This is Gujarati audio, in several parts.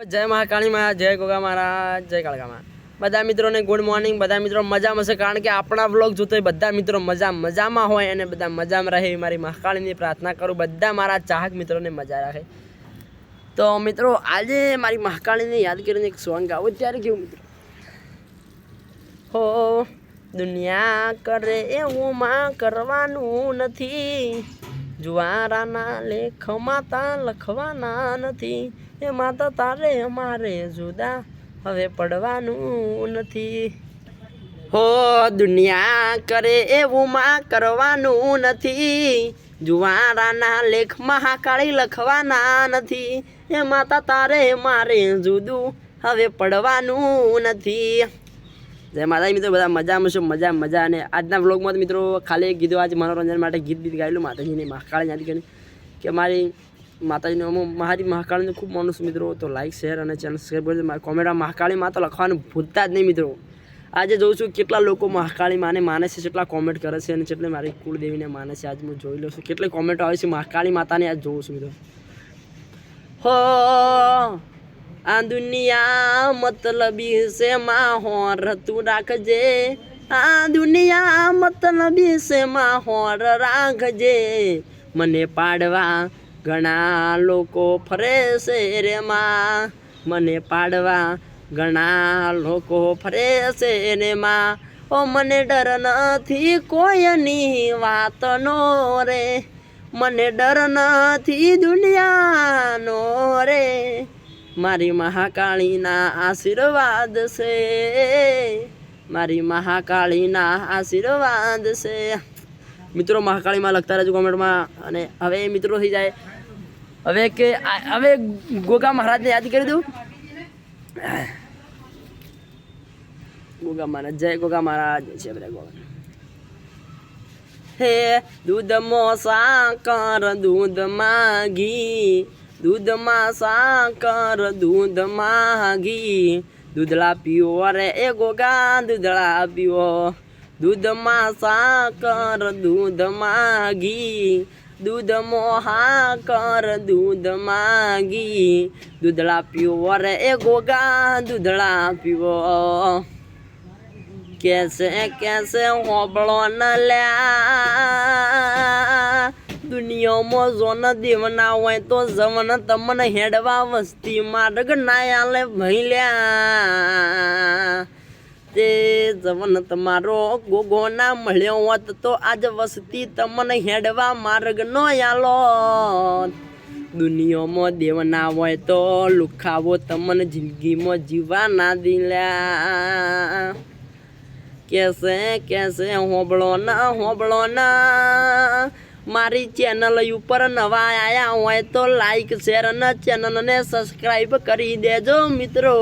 જય મહાકાળીમાં જય ગોગા મહારાજ, જય કાળકામાં બધા મિત્રોને ગુડ મોર્નિંગ બધા મિત્રો મજામાં છે કારણ કે આપણા વ્લોગ જોતો બધા મિત્રો મજા મજામાં હોય અને બધા મજામાં રહે મારી મહાકાળીની પ્રાર્થના કરું, બધા મારા ચાહક મિત્રોને મજા રાખે તો મિત્રો, આજે મારી મહાકાળીને યાદ કરીને એક સોંગ ગાવું, ત્યારે કેવું મિત્રો? હો, દુનિયા કરે એવું માં કરવાનું નથી. જુવારાના લેખમાં તા લખવાના નથી. એમાં તો તારે અમારે જુદા હવે પડવાનું નથી. હો, દુનિયા કરે એવું માં કરવાનું નથી. જુવારાના લેખમાં હાકાળી લખવાના નથી. એમાં તો તારે મારે જુદું હવે પડવાનું નથી. જય માતા મિત્રો, બધા મજામાં છો? મજા મજા. અને આજના વ્લોગમાં મિત્રો ખાલી કીધું, આજે મનોરંજન માટે ગીત બીત ગાયેલું માતાજીની, મહાકાળી યાદ કરી કે મારી માતાજીને હું મારી મહાકાળીને ખૂબ માનું છું મિત્રો. તો લાઇક શેર અને ચેનલ સબસ્ક્રાઈબ કરજો. મારી કોમેન્ટમાં મહાકાળી માં તો લખવાનું ભૂલતા જ નહીં મિત્રો. આજે જોઉં છું કેટલા લોકો મહાકાળી માને માને છે, કેટલા કોમેન્ટ કરે છે અને કેટલી મારી કુળદેવીને માને છે. આજ હું જોઈ લઉં છું. કેટલી કોમેન્ટો આવે છે મહાકાળી માતાને આજ જોઉં છું મિત્રો. હો! આ દુનિયા મતલબી છે માં હોર તું રાખજે. આ દુનિયા મતલબી છે માં રાખજે. મને પાડવા ઘણા લોકો ફરે છે મને પાડવા ઘણા લોકો ફરે છે રે માં. ઓ, મને ડર નથી કોઈની વાતનો રે. મને ડર નથી દુનિયાનો રે. મારી મહાકાળીના આશીર્વાદ છે. મારી મહાકાળીના આશીર્વાદ છે. મિત્રો, મહાકાળીમાં લખતા રહેજો કોમેન્ટમાં. અને હવે મિત્રો થઈ જાય. હવે કે હવે ગોગા મહારાજને યાદ કરી દઉં. ગોગા મહારાજ, જય ગોગા મહારાજ. છે બધા ગોગા હે દૂધ મો સાકર દૂધ ઘી દૂધમાં સાકર, દૂધમાં ઘી. દૂધળા પીવો રે એ ગોગા દૂધળા પીવો દૂધમાં સાકર, દૂધમાં ઘી. દૂધમાં હાકર દૂધ માગી દૂધળા પીવો રે એ ગોગા દૂધળા પીવો કેસે કેસે હોબળો ન લ્યા. દુનિયામાં જોન દેવના હોય તો જવન તમને હેડવા વસ્તી માર્ગ ના આલે ભૈલ્યા. તે જવન તમારો ગોગો ના મળ્યો હોત તો આજ વસ્તી તમને હેડવા માર્ગ નો આલો દુનિયામાં દેવના હોય તો લુખાવો તમને જિંદગીમાં જીવા ના દિલ્યા. કેસે કેસે હોબળો ના હોબળો ના. મારી ચેનલ ઉપર નવા આયા હોય તો લાઈક શેર અને ચેનલને સબસ્ક્રાઈબ કરી દેજો મિત્રો.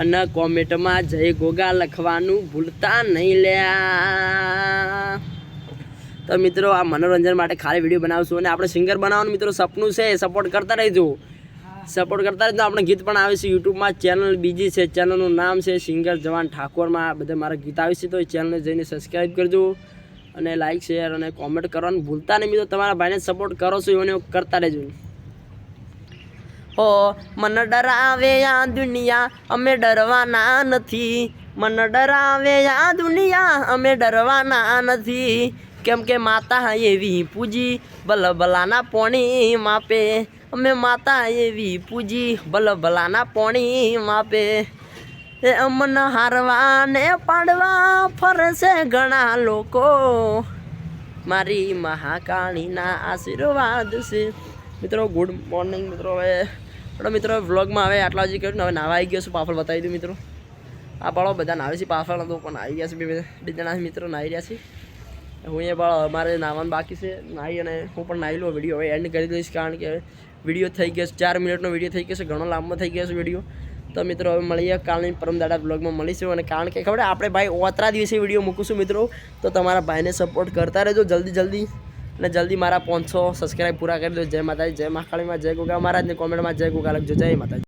અને કોમેન્ટમાં જય ગોગા લખવાનું ભૂલતા નહીં લ્યા. તો મિત્રો, આ મનોરંજન માટે ખાલી વીડિયો બનાવશું અને આપણે સિંગર બનાવવાનું મિત્રો, સપનું છે સપોર્ટ કરતા રહેજો. સપોર્ટ કરતા રહેજો. આપણે ગીત પણ આવે છે યુટ્યુબમાં ચેનલ બીજી છે ચેનલનું નામ છે સિંગર જવાન ઠાકોરમાં બધા મારા ગીત આવે છે, તો એ ચેનલને જઈને સબસ્ક્રાઈબ કરજો. અને લાઈક શેર અને કોમેન્ટ કરવાનું ભૂલતા નહીં મિત્રો. તમારા ભાઈને સપોર્ટ કરો છો એને કરતા રહેજો. હો, મને ડરાવે આ દુનિયા, અમે ડરવાના નથી. મને ડરાવે આ દુનિયા, અમે ડરવાના નથી. કેમ કે માતા એવી પૂજી, બલબલાના પોણી માપે. અમે માતા એવી પૂજી, બલબલાના પોણી માપે. અમને હારવા ને પાડવા ફરશે ઘણા લોકો. મારી મહાકાળીના આશીર્વાદ છે. મિત્રો ગુડ મોર્નિંગ મિત્રો. હવે આપણો મિત્રો વ્લોગમાં હવે આટલા હજી કર્યું હવે નાવા આવી ગયો છું પાફળ બતાવી દઉં, મિત્રો. આ બાળો બધા નાવે છે પાફળ તો પણ આવી ગયા છે બે જણા મિત્રો નાહી રહ્યા છે. હું એ બાળ અમારે નાવાનું બાકી છે. નાહી અને હું પણ નાહી લઉં વીડિયો હવે એન્ડ કરી દઈશ કારણ કે વીડિયો થઈ ગયો ચાર મિનિટનો વીડિયો થઈ ગયો છે. ઘણો લાંબો થઈ ગયો છે વીડિયો. તો મિત્રો, હવે મળીએ કાલની પરમ દાડા બ્લોગમાં મળીશું અને કારણ કે ખબર આપણે ભાઈ ઓતરા દિવસે વીડિયો મૂકીશું મિત્રો. તો તમારા ભાઈને સપોર્ટ કરતા રહેજો જલ્દી જલ્દી. અને જલ્દી મારા પાંચસો સબસ્ક્રાઈબ પૂરા કરી દો. જય માતાજી, જય મહાકાળીમાં જય ગોગા મહારાજને કોમેન્ટમાં જય ગોગા લખજો. જય માતાજી.